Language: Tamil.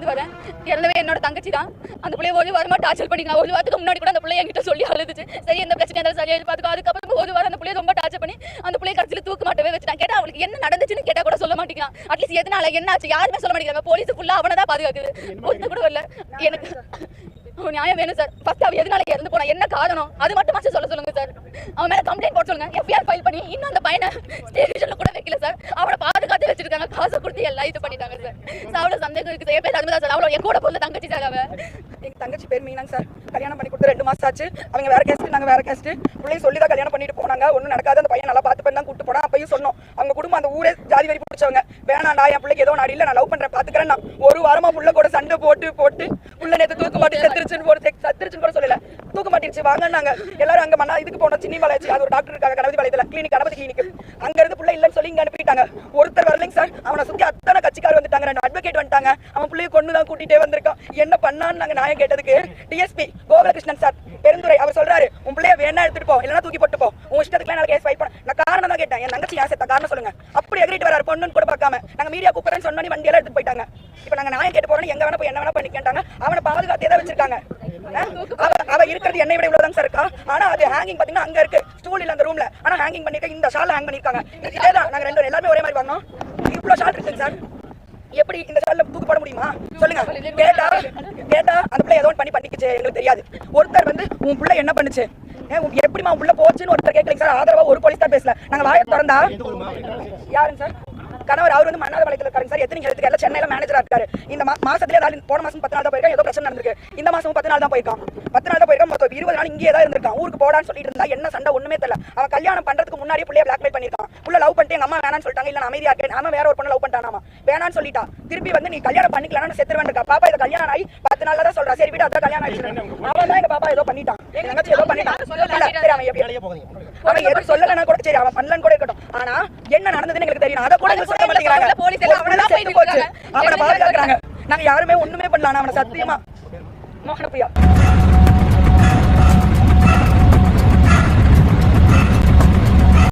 இருந்து வரேன் எல்லாமே என்னோட தங்கச்சி தான். அந்த பிள்ளைய ஒரு வாரமா டார்ச்சர் பண்ணிக்கலாம் ஒரு வாரத்துக்கு முன்னாடி கூட அந்த பிள்ளை என்கிட்ட சொல்லி அழுதுச்சு. சரி எந்த பிரச்சனை இருந்தாலும் சரியா பார்த்துக்கோ அதுக்கப்புறம் ஒரு வாரம் அந்த பிள்ளைய ரொம்ப டார்ச்சர் பண்ணி அந்த பிள்ளைய கடைசியில் தூக்க மாட்டவே வச்சுட்டான் கேட்டா அவளுக்கு என்ன நடந்துச்சுன்னு கேட்டா கூட சொல்ல மாட்டேங்கிறான். அட்லீஸ்ட் எதனால என்ன ஆச்சு யாருமே சொல்ல மாட்டேங்கிறாங்க. போலீஸ் ஃபுல்லா அவனை தான் பாதுகாக்குது. ஒருத்த கூட வரல. எனக்கு நியாயம் வேணும் சார் ஃபர்ஸ்ட் அவ எதனால இறந்து போனா என்ன காரணம்? அது மட்டும் மாசம் சொல்ல சொல்லுங்க சார் அவன் மேல கம்ப்ளைண்ட் போட சொல்லுங்க. எஃப்ஐஆர் ஃபைல் பண்ணி இன்னும் அந்த பையனை ஸ்டேஷன்ல கூட வைக்கல சார் அவனை பார்த்து வச்சிருக்காங்க. காசு கொடுத்து எல்லாம் இது பண்ணிட்டாங்க சார். சார் அவ்வளோ சந்தேகம் இருக்குது. என் பேர் அனுமதா சார். அவ்வளோ என் கூட பொண்ணு தங்கச்சி சார் அவ. எங்க தங்கச்சி பேர் மீனாங்க சார். கல்யாணம் பண்ணி கொடுத்து ரெண்டு மாசம் ஆச்சு. அவங்க வேற கேஸ்ட் நாங்க வேற கேஸ்ட் பிள்ளைய சொல்லி தான் கல்யாணம் பண்ணிட்டு போனாங்க. ஒன்றும் நடக்காது. அந்த பையன் நல்லா பார்த்து பண்ணி தான் கூட்டு போனா அப்பயும் சொன்னோம். அவங்க குடும்பம் அந்த ஊரே ஜாதி வரி பிடிச்சவங்க. வேணாண்டா என் பிள்ளைக்கு ஏதோ நான் இல்ல நான் லவ் பண்றேன் பாத்துக்கிறேன் நான். ஒரு வாரமா புள்ள கூட சண்டை போட்டு போட்டு புள்ள நேத்து தூக்கு மாட்டி சத்திரிச்சுன்னு போட்டு சத்திரிச்சுன்னு கூட சொல்லல. ஆயிடுச்சு வாங்க நாங்க எல்லாரும் அங்க மண்ணா இதுக்கு போனோம் சின்னி மலையாச்சு அது ஒரு டாக்டர் இருக்காங்க கணபதி பாளையத்துல கிளினிக் கணபதி கிளினிக் அங்க இருந்து புள்ள இல்லைன்னு சொல்லி இங்க அனுப்பிட்டாங்க. ஒருத்தர் வரலைங்க சார். அவனை சுத்தி அத்தனை கட்சிக்கார் வந்துட்டாங்க. ரெண்டு அட்வொகேட் வந்துட்டாங்க. அவன் பிள்ளைய கொண்டு தான் கூட்டிட்டே வந்திருக்கான். என்ன பண்ணான்னு நாங்க நியாயம் கேட்டதுக்கு டிஎஸ்பி கோபாலகிருஷ்ணன் சார் பெருந்துரை அவர் சொல்றாரு உன் பிள்ளைய வேணா எடுத்துட்டு போ. இல்லைன்னா தூக்கி போட்டு போ. உன் இஷ்டத்துக்கு நான் கேஸ் ஃபைட் பண்ண நான் காரணம் தான் கேட்டேன். என் தங்கச்சி ஆசை காரணம் சொல்லுங்க. அப்படி எகிரிட்டு வராரு பொண்ணுன்னு கூட பார்க்காம. நாங்க மீடியா கூப்பிடுறேன்னு சொன்னோன்னே வண்டி எல்லாம் எடுத்து போயிட்டாங்க. இப்போ நாங்க நியாயம் கேட்டு போறோம் எங்க வேணா போய் என்ன வேணா பண்ணி கேட்டாங்க அவனை பாதுகாத்து தான் வச்சிருக்காங்க? இருக்கிறது என்னை விட இவ்வளவுதான் சார் இருக்கா? ஆனா அது ஹேங்கிங் பாத்தீங்கன்னா அங்க இருக்கு. ஸ்டூல் இல்ல அந்த ரூம்ல ஆனா ஹேங்கிங் பண்ணிருக்க இந்த ஷால் ஹேங் பண்ணிருக்காங்க. இதேதான் நாங்க ரெண்டு பேரும் எல்லாமே ஒரே மாதிரி வாங்கினோம். இவ்வளவு ஷால் இருக்குங்க சார் எப்படி இந்த ஷால்ல தூக்கு போட முடியுமா? சொல்லுங்க. கேட்டா கேட்டா அந்த பிள்ளை ஏதோ பண்ணி பண்ணிக்கிச்சு எங்களுக்கு தெரியாது. ஒருத்தர் வந்து உன் பிள்ளை என்ன பண்ணுச்சு? எப்படிமா உள்ள போச்சுன்னு ஒருத்தர் கேட்கல சார் ஆதரவா ஒரு போலீஸ் தான் பேசல. நாங்க வாயை திறந்தா? யாருங்க சார் கணவர் அவர் வந்து மன்னாத வளையத்துல இருக்காருங்க சார். எத்தனை ஹெல்த் கேர்ல சென்னையில மேனேஜரா இருக்காரு. இந்த மாசத்துல ஏதாவது போன மாசம் பத்து நாள் தான் போயிருக்கான். ஏதோ பிரச்சனை நடந்திருக்கு. இந்த மாசம் பத்து நாள் தான் போயிருக்கான். பத்து நாள் தான் போயிருக்கான். மொத்தம் இருபது நாள் இங்கேயே தான் இருந்திருக்கான். ஊருக்கு போடான்னு சொல்லிட்டு இருந்தா என்ன சண்டை ஒண்ணுமே தெரியல. அவன் கல்யாணம் பண்றதுக்கு முன்னாடியே பிள்ளைய பிளாக்மெயில் பண்ணிருக்கான் புள்ள லவ் பண்ணிட்டு எங்க அம்மா வேணாம்னு சொல்லிட்டாங்க. இல்ல நான் அமைதியா இருக்கேன். அவன் வேற ஒரு பொண்ணு லவ் பண்ணிட்டானாமா? வேணாம்னு சொல்லிட்டா. திருப்பி வந்து நீ கல்யாணம் பண்ணிக்கலாம்னு செத்துருவேன் இருக்கா? பாப்பா இதை கல்யாணம் ஆகி பத்து நாள்ல தான் சொல்றா. சரி விட அதான் கல்யாணம் ஆயிடுச்சு. அவன் தான் எங்க பாப்பா ஏதோ பண்ணிட்டான். எங்க ஏதோ பண்ணிட்டான். அவன் எதுவும் சொல்லலைன்னா கூட சரி அவன் பண்ணலன்னு என்ன நடந்ததுன்னு எங்களுக்கு தெரியும். அதை கூட சொல்ல மாட்டேங்கிறாங்க போலீஸ் எல்லாம் அவனை செத்து போச்சு அவனை பாதுகாக்கிறாங்க. நாங்க யாருமே ஒண்ணுமே பண்ணல. அவனை சத்தியமா மோகனப்பிரியா